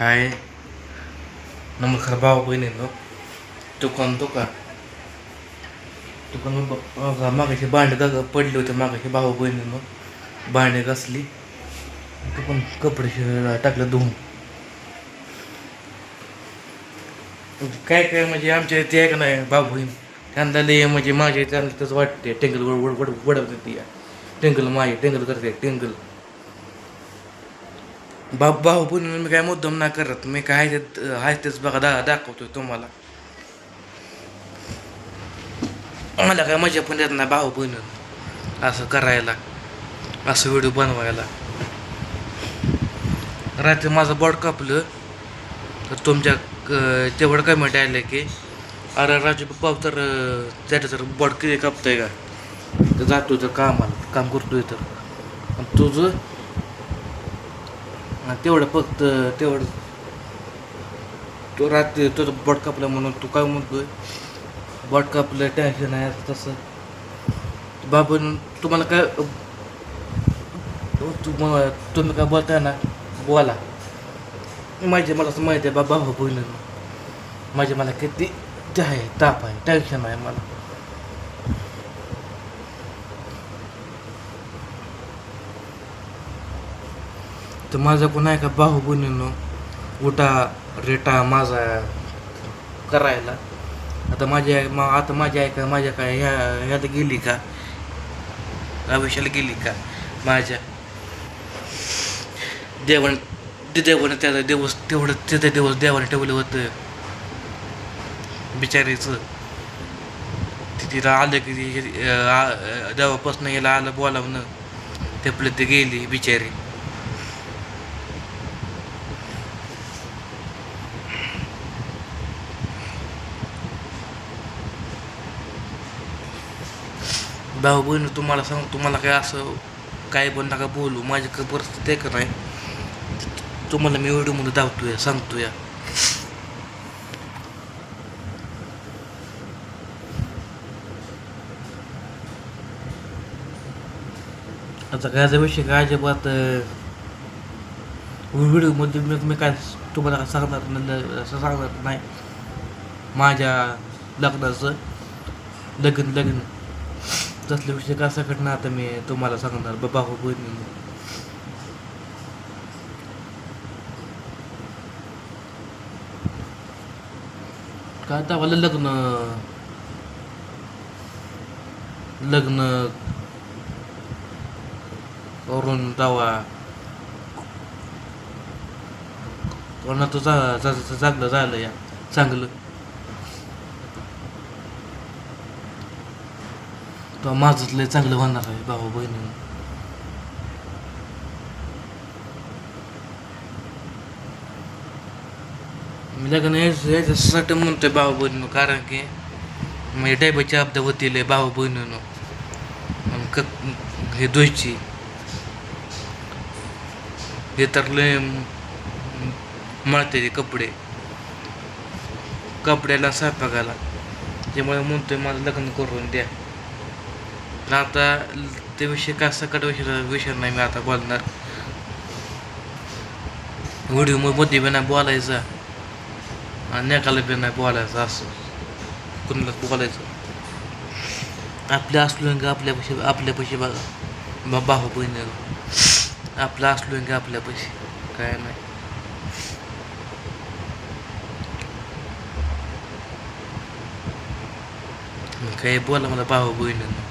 हाय। नमस्कार भाऊ बहिणींनो। दुकान दुकान। दुकान बघा मागाशी भांडे ग पडले होते मागाशी भाऊ बहिणींनो। भांडे घासली तू पण कपडे टाकलं धुवून. काय काय म्हणजे आमच्या इथे आहे का नाही भाऊ बहीण? त्यांना लय म्हणजे माझ्या त्यांना तसं वाटते टेंगल वड वड वड वडवते ती. टेंगल माझी टेंगल करते टेंगल. भाऊ बहिणी मी काय मुद्दाम नाही करत. मी काय आहे ते आहे तेच बघा दा दाखवतोय तुम्हाला. मला काय मजा पण येत नाही भाऊ बहिणी असं करायला. असं व्हिडिओ बनवायला. रात्री माझं बॉड कापलं. तर तुमच्या क- तेवढं कमेंट आलं की अरे राजू बाप तर त्याच्या तर बॉड किती कापतंय का? तर जातो तर कामाला. काम करतोय तर तुझं? तेवढं फक्त तेवढं. तो रात्री तुझं बॉट कापला म्हणून तू काय म्हणतोय? बॉट कापलं टेन्शन आहे तसं. बाबून तुम्हाला काय तुम्ही काय बोलताय ना बोला. माझे मला असं माहिती आहे बाबा हो बहिण माझे मला किती ते आहे ताप आहे टेन्शन आहे मला. तर माझा कोण आहे का? भाऊ बहिणींनो उठा रेटा माझा करायला. आता माझी आई मा आता माझी ऐका का माझ्या काय ह्या ह्यात गेली का? आयुष्याला गेली का? माझ्या. देवाने ते देवाने त्याचा दिवस तेवढं तिथे दिवस देवाने ठेवलं होतं. बिचारीचं. तिथे आलं की देवापासून याला आलं बोलावणं. ते आपलं ते गेली बिचारी. भाऊ बहिणी तुम्हाला सांग तुम्हाला काय असं काय पण नका बोलू. माझी काय परिस्थिती आहे का नाही तुम्हाला मी व्हिडिओमध्ये धावतोय सांगतोय. आता काय विषय काय अजिबात व्हिडिओमध्ये मी मी काय तुम्हाला काय सांगणार नाही असं सांगणार नाही. माझ्या लग्नाचं लग्न लग्न. तसले विषय कसा घडणार आता मी तुम्हाला सांगणार. बाबा हो बहिणी काय तावाला लग्न? लग्न. करून जावा कोणा तो चांगलं झालं या. चांगलं. तो माझंच लय चांगलं होणार आहे भाऊ बहिणी मी लग्न याच्यासाठी याच्यासाठी म्हणतोय भाऊ बहिणीनं कारण की म्हणजे डायबाची आपदा होतील भाऊ बहिणीनं. क हे धुयची हे तर लय मळते ते कपडे. कपड्याला स्वयंपाकाला त्यामुळे म्हणतोय मला लग्न करून द्या. तर आता ते विषय का सकट विषय विषय नाही मी आता बोलणार. व्हिडिओमध्ये बी नाही बोलायचा. आणि नेकाला बी नाही बोलायचं असं. कुणाला बोलायचं. आपल्या असलो का आपल्यापाशी आपल्यापाशी बघा. भाऊ बहिणी आपलं असलो का आपल्यापाशी काय नाही. काही बोला मला भाऊ बहिणीनं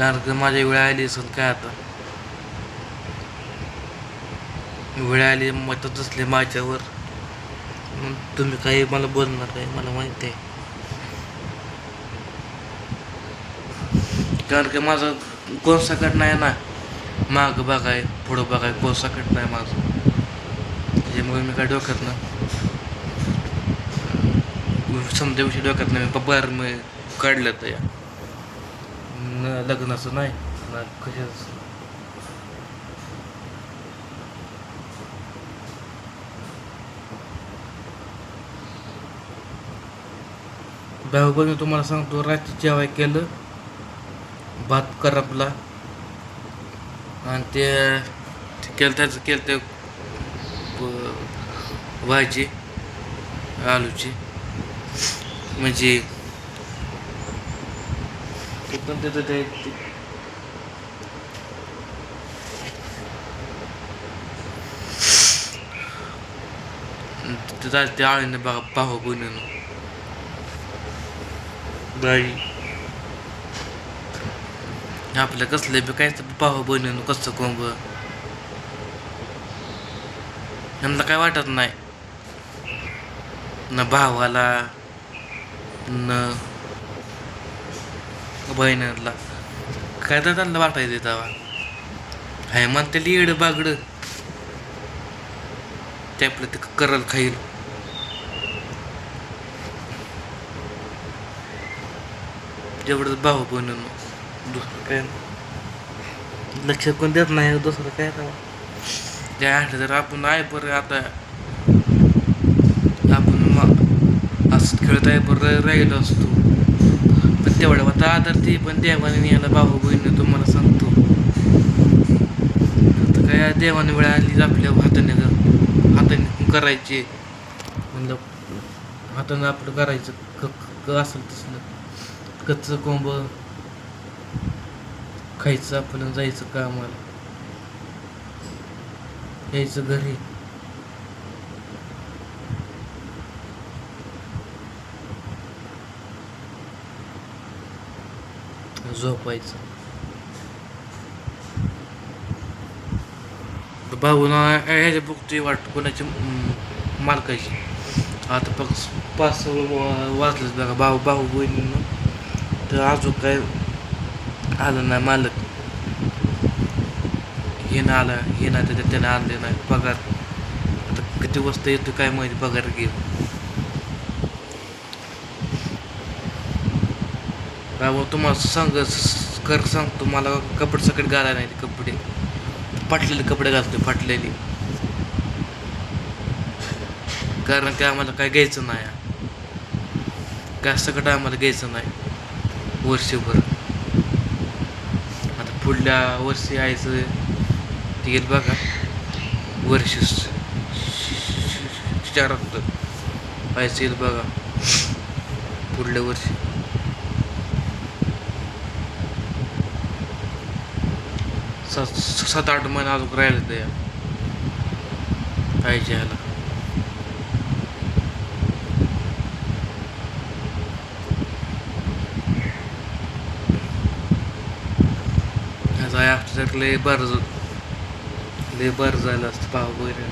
कारण की माझ्या वेळ आली असेल काय आता? वेळ आली मतच असले माझ्यावर. तुम्ही काही मला बोलणार नाही मला माहिती आहे. कारण की माझं कोण सकट नाही ना. माग बघाय पुढं बघाय कोण सकट नाही माझं. त्याच्यामुळे मी काय डोक्यात ना. समजा विषयी डोक्यात नाही पप्पा मी काढलं तर या. न लग्नाचं नाही ना कशाच? भाऊ तुम्हाला सांगतो रात्री जेवाय केलं भात करपला आणि ते केलं त्याचं केलं ते भाजी आलूची म्हणजे ते पण ते तिथं ते आळीने बघा पाहू बनवून बाई आपलं कसलं बी काहीच पाहू बनवून कसं कोंब यांना काय वाटत नाही न भावाला न बहिणीला. काय तर त्यांना वाटायचं तेव्हा. हाय म्हणते येड बागड. ते आपलं ते करल खाईल. जेवढं भाऊ बनवून दुसरं काय लक्ष कोण देत नाही हो दुसरं काय तेव्हा त्या आठ जर आपण आहे बरं आता. आपण असं खेळत आहे बरं राहिलो असतो. तेवढं आता आदर ते पण देवाने याला भाऊ बहिणी तुम्हाला सांगतो. आता काय देवाने वेळ आली आपल्या हाताने हाताने करायचे. म्हणलं हाताने आपलं करायचं. क क असेल तसलं. कच्चं कोंब खायचं आपलं जायचं कामाला. यायचं घरी. झोपायचं. भाऊ ह्याच्या बघतोय वाटतं कोणाची मालकाची. आता फक्त पाच वाचलंच बघा भाऊ भाऊ बहिणीनं तर अजून काय आलं नाही मालक. हे ना आला हे ना त्याच्या त्याने आणले नाही पगार. आता किती वाजता येतो काय माहिती पगार घेऊ बाबा तुम्हाला सांग कर सांगतो मला कपडे सकट घालायला नाही कपडे. फाटलेले कपडे घालतो फाटलेले. कारण ते आम्हाला काय घ्यायचं नाही. काय सगळं आम्हाला घ्यायचं नाही. वर्षभर. आता पुढल्या वर्षी यायचं ते येईल बघा. वर्ष चारात व्हायचं येईल बघा. पुढल्या वर्षी. सात सात आठ महिने अजून राहिले ते. पाहिजे ह्याला ह्याचा आफ्टर लय बरं ज- लय बरं झालं असतं पाव वगैरे.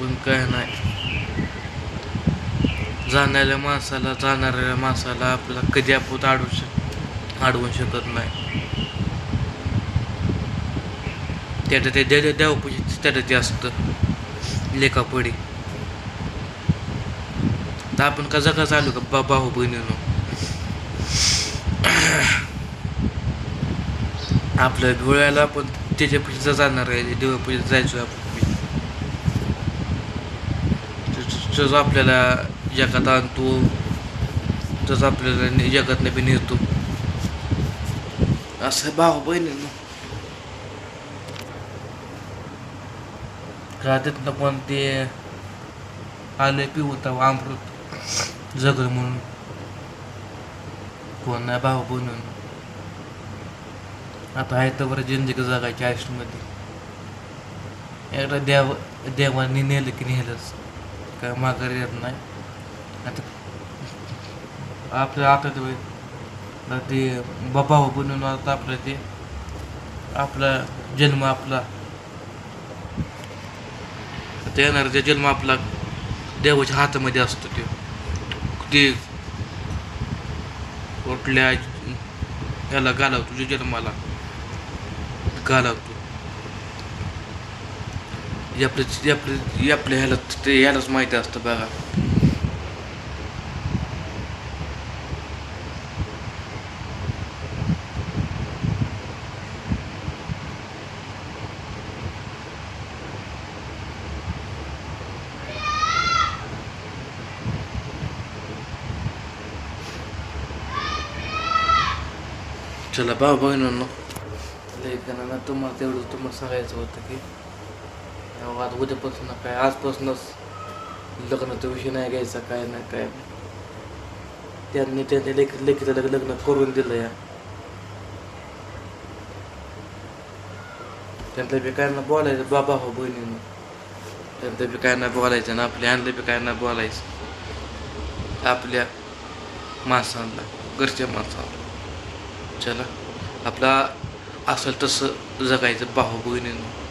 पण काय नाही. जाणाऱ्या माणसाला जाणाऱ्या माणसाला आपल्याला कधी आपण अडवू शक अडवू शकत नाही. त्याचं ते देव देवपूजी त्याचं असतं. लेखापडी तर आपण का जगा चालू का? बा भाऊ बहिणीनं. आपल्या डोळ्याला आपण त्याच्या पूजेचा जाणार आहे. देवपूजेत जायचो आपण. जसं आपल्याला जगात आणतो जसं आपल्याला जगातला जगातनं बी नेतो. असं भाऊ बहिणीनं. राज्यातनं पण ते आले पिवता अमृत. जगल म्हणून. कोण नाही भाऊ बनून. आता आहे तर बरं जिंदगी जगायची आयुष्यामध्ये. एकदा देव देवाने नेलं की नेलंच. काय माघारी येत नाही. आता आपलं आता ते आता ते भाऊ बनून आता आपलं ते आपला जन्म आपला. ते येणारा ते जन्म आपला देवाच्या हातामध्ये असतो ते. ते कुठल्या याला घालवतो जे जन्माला घालवतो. आपल्या आपलं आपल्या ह्याला ते यालाच माहिती असतं बघा. चला भाऊ बहिणींनो लय तुम्हाला तेवढं तुम्हाला सांगायचं होतं की आज आता उद्यापासून काय आजपासूनच लग्नाचा विषय नाही घ्यायचा काय नाही काय नाही. त्यांनी त्यांच्या लेख लेखीचं लग्न करून दिलं या. त्यांचं बी काय ना बोलायचं बाबा हो बहिणीनं. त्यांना बी काय ना बोलायचं ना आपल्या आणलं बी काय नाही बोलायचं. आपल्या माणसांना घरच्या माणसांना. चला आपला असेल तसं जगायचं भाऊ बहिणीनं